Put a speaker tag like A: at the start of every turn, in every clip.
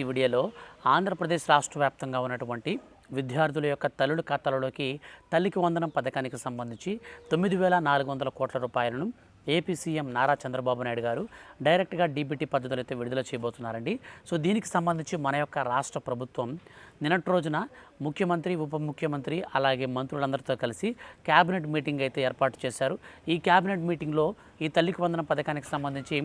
A: ఈ వీడియోలో ఆంధ్రప్రదేశ్ రాష్ట్ర వ్యాప్తంగా ఉన్నటువంటి విద్యార్థుల యొక్క తల్లుల ఖాతాలలోకి తల్లికి వందనం పథకానికి సంబంధించి తొమ్మిది వేల నాలుగు వందల కోట్ల రూపాయలను A P C M Nara Chandrababu Naidu garu డైరెక్ట్గా డీబీటీ పద్ధతులు అయితే విడుదల చేయబోతున్నారండి. సో దీనికి సంబంధించి మన యొక్క రాష్ట్ర ప్రభుత్వం నిన్నటి రోజున ముఖ్యమంత్రి ఉప ముఖ్యమంత్రి అలాగే మంత్రులందరితో కలిసి క్యాబినెట్ మీటింగ్ అయితే ఏర్పాటు చేశారు. ఈ క్యాబినెట్ మీటింగ్లో ఈ తల్లికి వందన పథకానికి సంబంధించి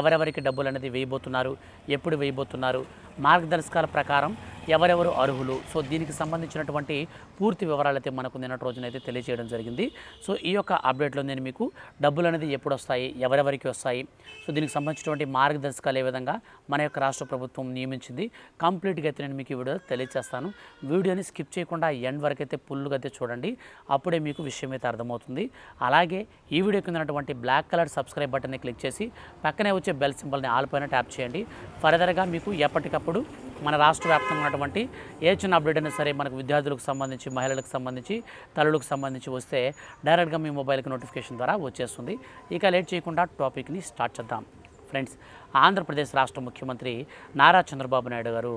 A: ఎవరెవరికి డబ్బులు అనేది వేయబోతున్నారు ఎప్పుడు వేయబోతున్నారు మార్గదర్శకాల ప్రకారం ఎవరెవరు అర్హులు సో దీనికి సంబంధించినటువంటి పూర్తి వివరాలు అయితే మనకు నిన్నటి రోజున అయితే తెలియజేయడం జరిగింది. సో ఈ యొక్క అప్డేట్లో నేను మీకు డబ్బులు అనేది ఎప్పుడు వస్తాయి ఎవరెవరికి వస్తాయి సో దీనికి సంబంధించినటువంటి మార్గదర్శకాలు ఏ విధంగా మన యొక్క రాష్ట్ర ప్రభుత్వం నియమించింది కంప్లీట్గా అయితే నేను మీకు ఈ వీడియో తెలియజేస్తాను వీడియోని స్కిప్ చేయకుండా ఎండ్ వరకు అయితే ఫుల్గా అయితే చూడండి. అప్పుడే మీకు విషయం అయితే అర్థమవుతుంది. అలాగే ఈ వీడియో కింద ఉన్నటువంటి బ్లాక్ కలర్ సబ్స్క్రైబ్ బటన్ని క్లిక్ చేసి పక్కనే వచ్చే బెల్ సింబల్ని ఆల్ పైన ట్యాప్ చేయండి. ఫర్దర్గా మీకు ఎప్పటికప్పుడు మన రాష్ట్ర వ్యాప్తంగా ఉన్నటువంటి ఏ చిన్న అప్డేట్ అయినా సరే మనకు విద్యార్థులకు సంబంధించి మహిళలకు సంబంధించి తల్లులకు సంబంధించి వస్తే డైరెక్ట్గా మీ మొబైల్కి నోటిఫికేషన్ ద్వారా వచ్చేస్తుంది. ఇక లేట్ చేయకుండా టాపిక్ని స్టార్ట్ చేద్దాం. ఫ్రెండ్స్ ఆంధ్రప్రదేశ్ రాష్ట్ర ముఖ్యమంత్రి నారా చంద్రబాబు నాయుడు గారు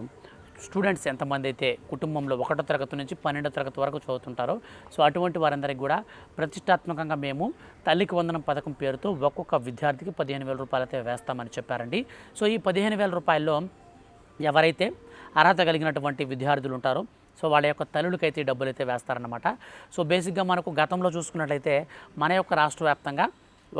A: స్టూడెంట్స్ ఎంతమంది అయితే కుటుంబంలో ఒకటో తరగతి నుంచి పన్నెండో తరగతి వరకు చదువుతుంటారో సో అటువంటి వారందరికీ కూడా ప్రతిష్టాత్మకంగా మేము తల్లికి వందనం పథకం పేరుతో ఒక్కొక్క విద్యార్థికి పదిహేను వేల రూపాయలు అయితే వేస్తామని చెప్పారండి. సో ఈ పదిహేను వేల రూపాయల్లో ఎవరైతే అర్హత కలిగినటువంటి విద్యార్థులు ఉంటారో సో వాళ్ళ యొక్క తల్లులకైతే ఈ డబ్బులు అయితే వేస్తారన్నమాట. సో బేసిక్గా మనకు గతంలో చూసుకున్నట్లయితే మన యొక్క రాష్ట్ర వ్యాప్తంగా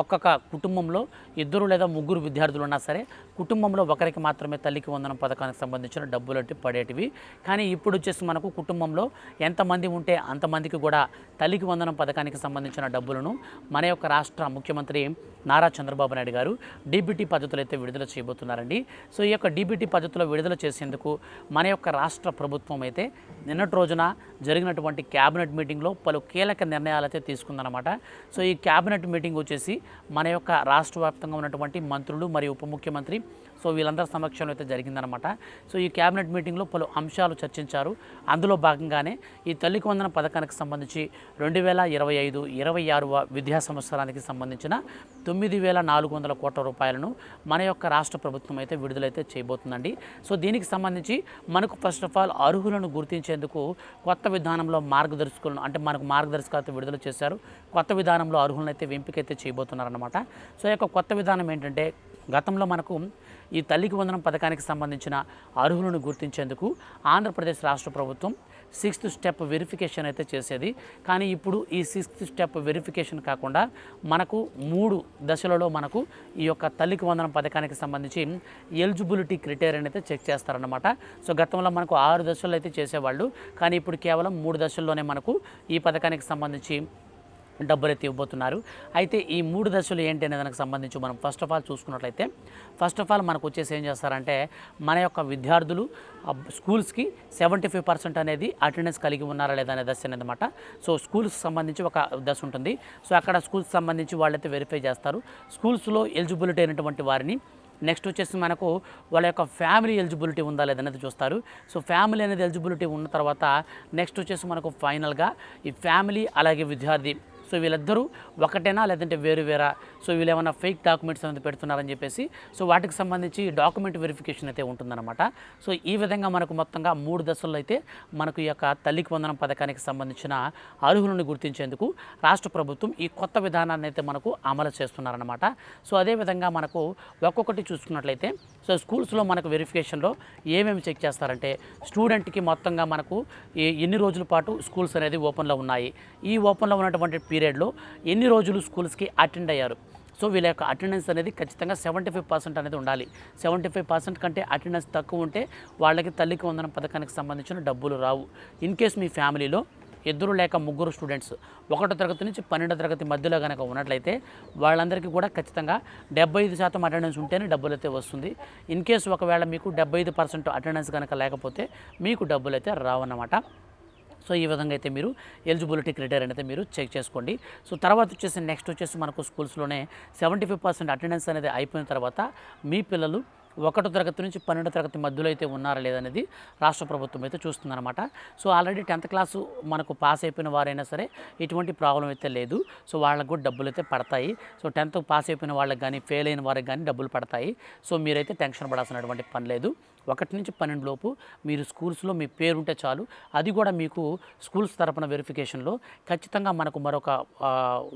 A: ఒక్కొక్క కుటుంబంలో ఇద్దరు లేదా ముగ్గురు విద్యార్థులు ఉన్నా సరే కుటుంబంలో ఒకరికి మాత్రమే తల్లికి వందనం పథకానికి సంబంధించిన డబ్బులు పడేటివి. కానీ ఇప్పుడు వచ్చేసి మనకు కుటుంబంలో ఎంతమంది ఉంటే అంతమందికి కూడా తల్లికి వందనం పథకానికి సంబంధించిన డబ్బులను మన యొక్క రాష్ట్ర ముఖ్యమంత్రి నారా చంద్రబాబు నాయుడు గారు డీబీటీ పద్ధతులు అయితే విడుదల చేయబోతున్నారండి. సో ఈ యొక్క డీబీటీ పద్ధతిలో విడుదల చేసేందుకు మన యొక్క రాష్ట్ర ప్రభుత్వం అయితే నిన్నటి రోజున జరిగినటువంటి క్యాబినెట్ మీటింగ్లో పలు కీలక నిర్ణయాలు అయితే తీసుకుందనమాట సో ఈ క్యాబినెట్ మీటింగ్ వచ్చేసి మన యొక్క రాష్ట్ర వ్యాప్తంగా ఉన్నటువంటి మంత్రులు మరియు ఉప ముఖ్యమంత్రి సో వీళ్ళందరి సమక్షంలో అయితే జరిగిందనమాట. సో ఈ క్యాబినెట్ మీటింగ్లో పలు అంశాలు చర్చించారు. అందులో భాగంగానే ఈ తల్లికి వందన పథకానికి సంబంధించి రెండు వేల ఇరవై ఐదు ఇరవై ఆరువ విద్యా సంవత్సరానికి సంబంధించిన తొమ్మిది వేల నాలుగు వందల కోట్ల రూపాయలను మన యొక్క రాష్ట్ర ప్రభుత్వం అయితే విడుదలైతే చేయబోతుందండి. సో దీనికి సంబంధించి మనకు ఫస్ట్ ఆఫ్ ఆల్ అర్హులను గుర్తించేందుకు కొత్త విధానంలో మార్గదర్శకులను అంటే మనకు మార్గదర్శకాలతో విడుదల చేశారు. కొత్త విధానంలో అర్హులను అయితే ఎంపికైతే చేయబోతున్నారన్నమాట. సో యొక్క కొత్త విధానం ఏంటంటే గతంలో మనకు ఈ తల్లికి వందనం పథకానికి సంబంధించిన అర్హులను గుర్తించేందుకు ఆంధ్రప్రదేశ్ రాష్ట్ర ప్రభుత్వం సిక్స్త్ స్టెప్ వెరిఫికేషన్ అయితే చేసేది. కానీ ఇప్పుడు ఈ సిక్స్త్ స్టెప్ వెరిఫికేషన్ కాకుండా మనకు మూడు దశలలో మనకు ఈ యొక్క తల్లికి వందనం పథకానికి సంబంధించి ఎలిజిబిలిటీ క్రిటేరియన్ అయితే చెక్ చేస్తారనమాట సో గతంలో మనకు ఆరు దశల్లో అయితే చేసేవాళ్ళు. కానీ ఇప్పుడు కేవలం మూడు దశల్లోనే మనకు ఈ పథకానికి సంబంధించి డబ్బులు అయితే ఇవ్వబోతున్నారు అయితే ఈ మూడు దశలు ఏంటి అనే దానికి సంబంధించి మనం ఫస్ట్ ఆఫ్ ఆల్ చూసుకున్నట్లయితే ఫస్ట్ ఆఫ్ ఆల్ మనకు వచ్చేసి ఏం చేస్తారంటే మన యొక్క విద్యార్థులు స్కూల్స్కి సెవెంటీ ఫైవ్ పర్సెంట్ అనేది అటెండెన్స్ కలిగి ఉన్నారా లేదా అనే దశ అనమాట సో స్కూల్స్కి సంబంధించి ఒక దశ ఉంటుంది. సో అక్కడ స్కూల్స్ సంబంధించి వాళ్ళైతే వెరిఫై చేస్తారు. స్కూల్స్లో ఎలిజిబిలిటీ అయినటువంటి వారిని నెక్స్ట్ వచ్చేసి మనకు వాళ్ళ యొక్క ఫ్యామిలీ ఎలిజిబిలిటీ ఉందా లేదనేది చూస్తారు. సో ఫ్యామిలీ అనేది ఎలిజిబిలిటీ ఉన్న తర్వాత నెక్స్ట్ వచ్చేసి మనకు ఫైనల్గా ఈ ఫ్యామిలీ అలాగే విద్యార్థి సో వీళ్ళిద్దరూ ఒకటేనా లేదంటే వేరు వేరా? సో వీళ్ళు ఏమైనా ఫేక్ డాక్యుమెంట్స్ అనేది పెడుతున్నారని చెప్పేసి సో వాటికి సంబంధించి డాక్యుమెంట్ వెరిఫికేషన్ అయితే ఉంటుందన్నమాట. సో ఈ విధంగా మనకు మొత్తంగా మూడు దశల్లో అయితే మనకు ఈ యొక్క తల్లికి వందనం పథకానికి సంబంధించిన అర్హులను గుర్తించేందుకు రాష్ట్ర ప్రభుత్వం ఈ కొత్త విధానాన్ని అయితే మనకు అమలు చేస్తున్నారన్నమాట. సో అదేవిధంగా మనకు ఒక్కొక్కటి చూసుకున్నట్లయితే సో స్కూల్స్లో మనకు వెరిఫికేషన్లో ఏమేమి చెక్ చేస్తారంటే స్టూడెంట్కి మొత్తంగా మనకు ఎన్ని రోజుల పాటు స్కూల్స్ అనేది ఓపెన్లో ఉన్నాయి. ఈ ఓపెన్లో ఉన్నటువంటి పీరియడ్లో ఎన్ని రోజులు స్కూల్స్కి అటెండ్ అయ్యారు? సో వీళ్ళ యొక్క అటెండెన్స్ అనేది ఖచ్చితంగా సెవెంటీ ఫైవ్ పర్సెంట్ అనేది ఉండాలి. సెవెంటీ ఫైవ్ పర్సెంట్ కంటే అటెండెన్స్ తక్కువ ఉంటే వాళ్ళకి తల్లికి వందన పథకానికి సంబంధించిన డబ్బులు రావు. ఇన్ కేస్ మీ ఫ్యామిలీలో ఇద్దరు లేక ముగ్గురు స్టూడెంట్స్ ఒకటో తరగతి నుంచి పన్నెండో తరగతి మధ్యలో కనుక ఉన్నట్లయితే వాళ్ళందరికీ కూడా ఖచ్చితంగా డెబ్బై ఐదు శాతం అటెండెన్స్ ఉంటేనే డబ్బులు అయితే వస్తుంది. ఇన్ కేసు ఒకవేళ మీకు డెబ్బై ఐదు పర్సెంట్ అటెండెన్స్ కనుక లేకపోతే మీకు డబ్బులు అయితే రావన్నమాట. సో ఈ విధంగా అయితే మీరు ఎలిజిబిలిటీ క్రైటీరియా అయితే మీరు చెక్ చేసుకోండి. సో తర్వాత వచ్చేసి నెక్స్ట్ వచ్చేసి మనకు స్కూల్స్లోనే సెవెంటీ ఫైవ్ పర్సెంట్ అటెండెన్స్ అనేది అయిపోయిన తర్వాత మీ పిల్లలు ఒకటో తరగతి నుంచి పన్నెండో తరగతి మధ్యలో అయితే ఉన్నారా లేదనేది రాష్ట్ర ప్రభుత్వం అయితే చూస్తుందన్నమాట. సో ఆల్రెడీ టెన్త్ క్లాసు మనకు పాస్ అయిపోయిన వారైనా సరే ఎటువంటి ప్రాబ్లం అయితే లేదు. సో వాళ్ళకు కూడా డబ్బులు అయితే పడతాయి. సో టెన్త్ పాస్ అయిపోయిన వాళ్ళకి కానీ ఫెయిల్ అయిన వారికి కానీ డబ్బులు పడతాయి. సో మీరైతే టెన్షన్ పడాల్సినటువంటి పని లేదు. ఒకటి నుంచి పన్నెండు లోపు మీరు స్కూల్స్లో మీ పేరు ఉంటే చాలు. అది కూడా మీకు స్కూల్స్ తరపున వెరిఫికేషన్లో ఖచ్చితంగా మనకు మరొక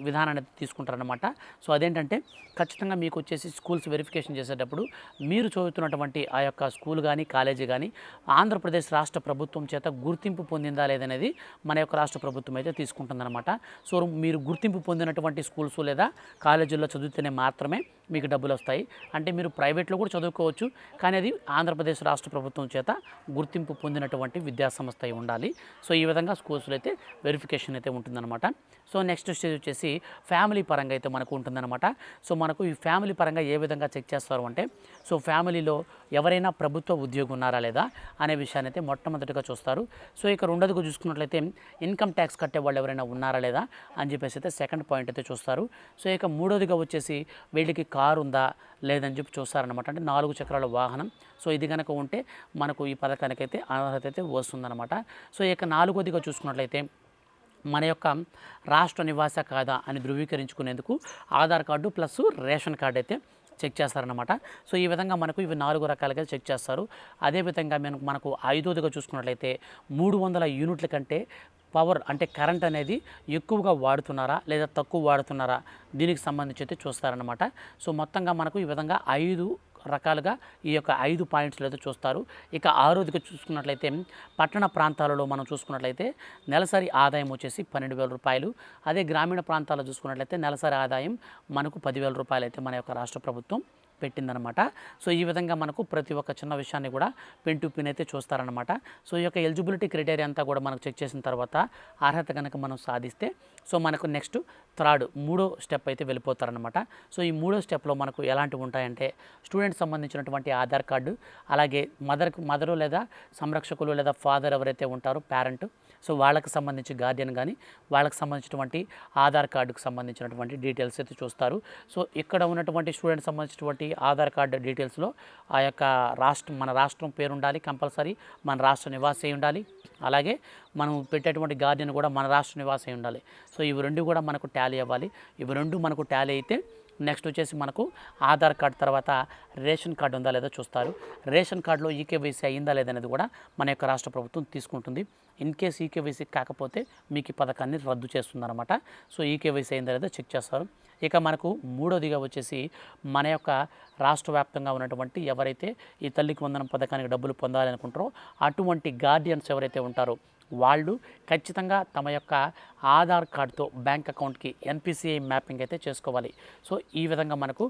A: విధానాన్ని తీసుకుంటారనమాట సో అదేంటంటే ఖచ్చితంగా మీకు వచ్చేసి స్కూల్స్ వెరిఫికేషన్ చేసేటప్పుడు మీరు చదువుతున్నటువంటి ఆ యొక్క స్కూల్ కానీ కాలేజీ కానీ ఆంధ్రప్రదేశ్ రాష్ట్ర ప్రభుత్వం చేత గుర్తింపు పొందిందా లేదనేది మన యొక్క రాష్ట్ర ప్రభుత్వం అయితే తీసుకుంటుందన్నమాట. సో మీరు గుర్తింపు పొందినటువంటి స్కూల్స్ లేదా కాలేజీల్లో చదివితేనే మాత్రమే మీకు డబ్బులు వస్తాయి. అంటే మీరు ప్రైవేట్లో కూడా చదువుకోవచ్చు. కానీ అది ఆంధ్రప్రదేశ్ రాష్ట్ర ప్రభుత్వం చేత గుర్తింపు పొందినటువంటి విద్యాసంస్థ అయి ఉండాలి. సో ఈ విధంగా స్కూల్స్లో అయితే వెరిఫికేషన్ అయితే ఉంటుందన్నమాట. సో నెక్స్ట్ స్టేజ్ వచ్చేసి ఫ్యామిలీ పరంగా అయితే మనకు ఉంటుందన్నమాట. సో మనకు ఈ ఫ్యామిలీ పరంగా ఏ విధంగా చెక్ చేస్తారు అంటే సో ఫ్యామిలీలో ఎవరైనా ప్రభుత్వ ఉద్యోగం ఉన్నారా లేదా అనే విషయాన్ని అయితే మొట్టమొదటిగా చూస్తారు. సో ఇక రెండోదిగా చూసుకున్నట్లయితే ఇన్కమ్ ట్యాక్స్ కట్టే వాళ్ళు ఎవరైనా ఉన్నారా లేదా అని చెప్పేసి అయితే సెకండ్ పాయింట్ అయితే చూస్తారు. సో ఇక మూడోదిగా వచ్చేసి వీళ్ళకి కారు ఉందా లేదని చెప్పి చూస్తారనమాట అంటే నాలుగు చక్రాల వాహనం. సో ఇది కనుక ఉంటే మనకు ఈ పథకానికైతే అర్హత అయితే వస్తుందన్నమాట. సో ఇక నాలుగోదిగా చూసుకున్నట్లయితే మన యొక్క రాష్ట్ర నివాస కాదా అని ధృవీకరించుకునేందుకు Aadhaar card plus ration card అయితే చెక్ చేస్తారనమాట సో ఈ విధంగా మనకు ఇవి నాలుగు రకాలుగా చెక్ చేస్తారు. అదేవిధంగా మేము మనకు ఐదోదిగా చూసుకున్నట్లయితే మూడు వందల యూనిట్ల కంటే పవర్ అంటే కరెంట్ అనేది ఎక్కువగా వాడుతున్నారా లేదా తక్కువ వాడుతున్నారా దీనికి సంబంధించి అయితే చూస్తారనమాట సో మొత్తంగా మనకు ఈ విధంగా ఐదు రకాలుగా ఈ యొక్క ఐదు పాయింట్స్లో అయితే చూస్తారు. ఇక ఆరోదిగా చూసుకున్నట్లయితే పట్టణ ప్రాంతాలలో మనం చూసుకున్నట్లయితే నెలసరి ఆదాయం వచ్చేసి పన్నెండు వేల రూపాయలు. అదే గ్రామీణ ప్రాంతాల్లో చూసుకున్నట్లయితే నెలసరి ఆదాయం మనకు పదివేల రూపాయలు అయితే మన యొక్క రాష్ట్ర ప్రభుత్వం పెట్టిందనమాట. సో ఈ విధంగా మనకు ప్రతి ఒక్క చిన్న విషయాన్ని కూడా పెన్ టు పిన్ అయితే చూస్తారనమాట. సో ఈ యొక్క ఎలిజిబిలిటీ క్రైటీరియా అంతా కూడా మనకు చెక్ చేసిన తర్వాత అర్హత కనుక మనం సాధిస్తే సో మనకు నెక్స్ట్ థర్డ్ మూడో స్టెప్ అయితే వెళ్ళిపోతారనమాట. సో ఈ మూడో స్టెప్లో మనకు ఎలాంటివి ఉంటాయంటే స్టూడెంట్ సంబంధించినటువంటి ఆధార్ కార్డు అలాగే మదర్ మదరు లేదా సంరక్షకులు లేదా ఫాదర్ ఎవరైతే ఉంటారో పేరెంట్ సో వాళ్ళకి సంబంధించి గార్డియన్ కానీ వాళ్ళకి సంబంధించినటువంటి ఆధార్ కార్డుకు సంబంధించినటువంటి డీటెయిల్స్ అయితే చూస్తారు. సో ఇక్కడ ఉన్నటువంటి స్టూడెంట్ సంబంధించినటువంటి ఆధార్ కార్డు డీటెయిల్స్లో ఆ యొక్క రాష్ట్రం మన రాష్ట్రం పేరు ఉండాలి కంపల్సరీ మన రాష్ట్ర నివాసి ఉండాలి. అలాగే మనం పెట్టేటువంటి గార్డెన్ కూడా మన రాష్ట్ర నివాసి ఉండాలి. సో ఇవి రెండు కూడా మనకు ట్యాలీ అవ్వాలి. ఇవి రెండు మనకు ట్యాలీ అయితే నెక్స్ట్ వచ్చేసి మనకు ఆధార్ కార్డు తర్వాత రేషన్ కార్డు ఉందా లేదా చూస్తారు. రేషన్ కార్డులో ఈకేవైసీ అయిందా లేదనేది కూడా మన యొక్క రాష్ట్ర ప్రభుత్వం తీసుకుంటుంది. ఇన్ కేస్ ఈకేవైసీ కాకపోతే మీకు ఈ పథకాన్ని రద్దు చేస్తుందన్నమాట. సో ఈకేవైసీ అయిందా లేదా చెక్ చేస్తారు. ఇక మనకు మూడోదిగా వచ్చేసి మన యొక్క రాష్ట్ర వ్యాప్తంగా ఉన్నటువంటి ఎవరైతే ఈ తల్లికి వందనం పథకానికి డబ్బులు పొందాలనుకుంటారో అటువంటి గార్డియన్స్ ఎవరైతే ఉంటారో వాళ్ళు ఖచ్చితంగా తమ యొక్క ఆధార్ కార్డుతో బ్యాంక్ అకౌంట్కి ఎన్పిసిఐ మ్యాపింగ్ అయితే చేసుకోవాలి. సో ఈ విధంగా మనకు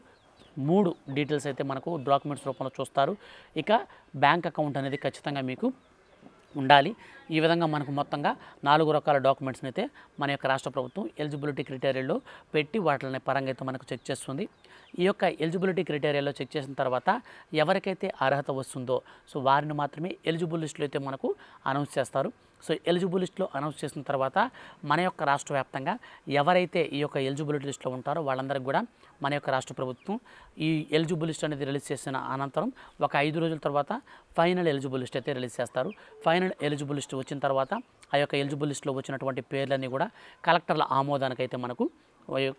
A: మూడు డీటెయిల్స్ అయితే మనకు డాక్యుమెంట్స్ రూపంలో చూస్తారు. ఇక బ్యాంక్ అకౌంట్ అనేది ఖచ్చితంగా మీకు ఉండాలి. ఈ విధంగా మనకు మొత్తంగా నాలుగు రకాల డాక్యుమెంట్స్ని అయితే మన యొక్క రాష్ట్ర ప్రభుత్వం ఎలిజిబిలిటీ క్రిటేరియాలో పెట్టి వాటిని పరంగా అయితే మనకు చెక్ చేస్తుంది. ఈ యొక్క ఎలిజిబిలిటీ క్రిటేరియాలో చెక్ చేసిన తర్వాత ఎవరికైతే అర్హత వస్తుందో సో వారిని మాత్రమే ఎలిజిబుల్ లిస్టులో అయితే మనకు అనౌన్స్ చేస్తారు. సో ఎలిజిబుల్ లిస్ట్లో అనౌన్స్ చేసిన తర్వాత మన యొక్క రాష్ట్ర వ్యాప్తంగా ఎవరైతే ఈ యొక్క ఎలిజిబిలిటీ లిస్ట్లో ఉంటారో వాళ్ళందరికీ కూడా మన యొక్క రాష్ట్ర ప్రభుత్వం ఈ ఎలిజిబుల్ లిస్ట్ అనేది రిలీజ్ చేసిన అనంతరం ఒక ఐదు రోజుల తర్వాత ఫైనల్ ఎలిజిబుల్ లిస్ట్ అయితే రిలీజ్ చేస్తారు. ఫైనల్ ఎలిజిబుల్ లిస్ట్ వచ్చిన తర్వాత ఆ యొక్క ఎలిజిబుల్ లిస్ట్లో వచ్చినటువంటి పేర్లన్నీ కూడా కలెక్టర్ల ఆమోదానికైతే మనకు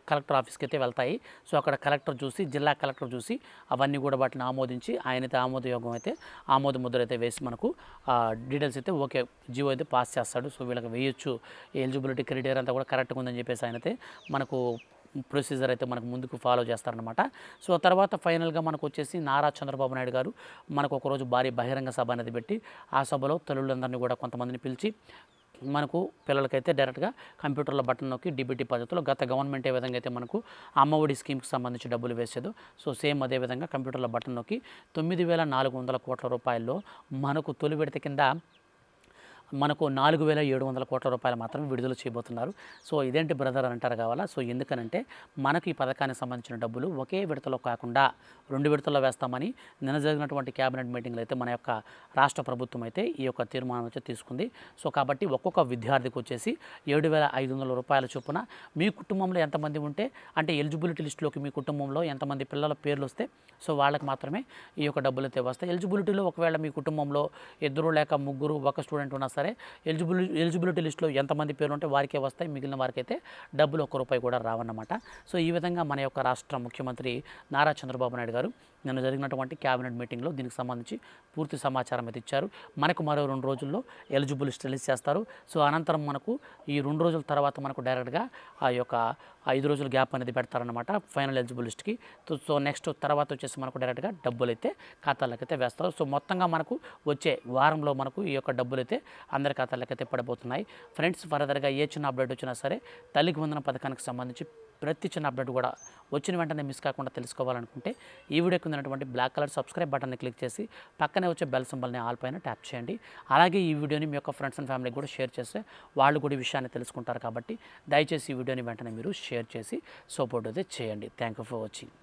A: కలెక్టర్ ఆఫీస్కి అయితే వెళ్తాయి. సో అక్కడ కలెక్టర్ చూసి జిల్లా కలెక్టర్ చూసి అవన్నీ కూడా వాటిని ఆమోదించి ఆయనైతే ఆమోదయోగం అయితే ఆమోద ముద్ర అయితే వేసి మనకు డీటెయిల్స్ అయితే ఓకే జియో అయితే పాస్ చేస్తాడు. సో వీళ్ళకి వేయొచ్చు. ఎలిజిబిలిటీ క్రైటీరియా అంతా కూడా కరెక్ట్గా ఉందని చెప్పేసి ఆయన అయితే మనకు ప్రొసీజర్ అయితే మనకు ముందుకు ఫాలో చేస్తారనమాట సో తర్వాత ఫైనల్గా మనకు వచ్చేసి నారా చంద్రబాబు నాయుడు గారు మనకు ఒకరోజు భారీ బహిరంగ సభ అనేది పెట్టి ఆ సభలో తల్లులందరినీ కూడా కొంతమందిని పిలిచి మనకు పిల్లలకైతే డైరెక్ట్గా కంప్యూటర్లో బటన్ నొక్కి డిబిటీ పద్ధతిలో గత గవర్నమెంట్ ఏ విధంగా అయితే మనకు అమ్మఒడి స్కీమ్కి సంబంధించి డబ్బులు వేసేదో సో సేమ్ అదే విధంగా కంప్యూటర్లో బటన్ నొక్కి తొమ్మిది వేల నాలుగు వందల కోట్ల రూపాయల్లో మనకు తొలి విడత కింద మనకు నాలుగు వేల ఏడు వందల కోట్ల రూపాయలు మాత్రమే విడుదల చేయబోతున్నారు. సో ఇదేంటి బ్రదర్ అని అంటారు కావాలా? సో ఎందుకనంటే మనకు ఈ పథకానికి సంబంధించిన డబ్బులు ఒకే విడతలో కాకుండా రెండు విడతల్లో వేస్తామని నిన్న జరిగినటువంటి క్యాబినెట్ మీటింగ్లో అయితే మన యొక్క రాష్ట్ర ప్రభుత్వం అయితే ఈ యొక్క తీర్మానం అయితే తీసుకుంది. సో కాబట్టి ఒక్కొక్క విద్యార్థికి వచ్చేసి ఏడు వేల ఐదు వందల రూపాయల చొప్పున మీ కుటుంబంలో ఎంతమంది ఉంటే అంటే ఎలిజిబిలిటీ లిస్టులోకి మీ కుటుంబంలో ఎంతమంది పిల్లల పేర్లు వస్తే సో వాళ్ళకి మాత్రమే ఈ యొక్క డబ్బులు అయితే వస్తాయి. ఎలిజిబిలిటీలో ఒకవేళ మీ కుటుంబంలో ఇద్దరు లేక ముగ్గురు ఒక స్టూడెంట్ ఉన్నా సరే ఎలిజిబిలి ఎలిజిబిలిటీ లిస్టులో ఎంతమంది పేర్లు ఉంటే వారికే వస్తాయి మిగిలిన వారికైతే డబ్బులు ఒక్క రూపాయి కూడా రావన్నమాట. సో ఈ విధంగా మన యొక్క రాష్ట్ర ముఖ్యమంత్రి నారా చంద్రబాబు నాయుడు గారు నిన్న జరిగినటువంటి క్యాబినెట్ మీటింగ్లో దీనికి సంబంధించి పూర్తి సమాచారం అయితే ఇచ్చారు. మనకు మరో రెండు రోజుల్లో ఎలిజిబుల్ లిస్ట్ రిలీజ్ చేస్తారు. సో అనంతరం మనకు ఈ రెండు రోజుల తర్వాత మనకు డైరెక్ట్గా ఆ యొక్క ఐదు రోజుల గ్యాప్ అనేది పెడతారనమాట ఫైనల్ ఎలిజిబుల్ లిస్ట్కి. సో- సో నెక్స్ట్ తర్వాత వచ్చేసి మనకు డైరెక్ట్గా డబ్బులు అయితే ఖాతాలకు అయితే వేస్తారు. సో మొత్తంగా మనకు వచ్చే వారంలో మనకు ఈ యొక్క డబ్బులు అయితే అందరి ఖాతాలకు అయితే పడబోతున్నాయి ఫ్రెండ్స్ ఫర్దర్గా ఏ చిన్న అప్డేట్ వచ్చినా సరే తల్లికి వందన పథకానికి సంబంధించి ప్రతి చిన్న అప్డేట్ కూడా వచ్చిన వెంటనే మిస్ కాకుండా తెలుసుకోవాలనుకుంటే ఈ వీడియోకి ఉన్నటువంటి బ్లాక్ కలర్ సబ్స్క్రైబ్ బటన్ని క్లిక్ చేసి పక్కనే వచ్చే బెల్ సింబల్ని ఆల్ పైన ట్యాప్ చేయండి. అలాగే ఈ వీడియోని మీ యొక్క ఫ్రెండ్స్ అండ్ ఫ్యామిలీకి కూడా షేర్ చేస్తే వాళ్ళు కూడా ఈ విషయాన్ని తెలుసుకుంటారు కాబట్టి దయచేసి ఈ వీడియోని వెంటనే మీరు షేర్ చేసి సపోర్ట్ అయితే చేయండి. Thank you for watching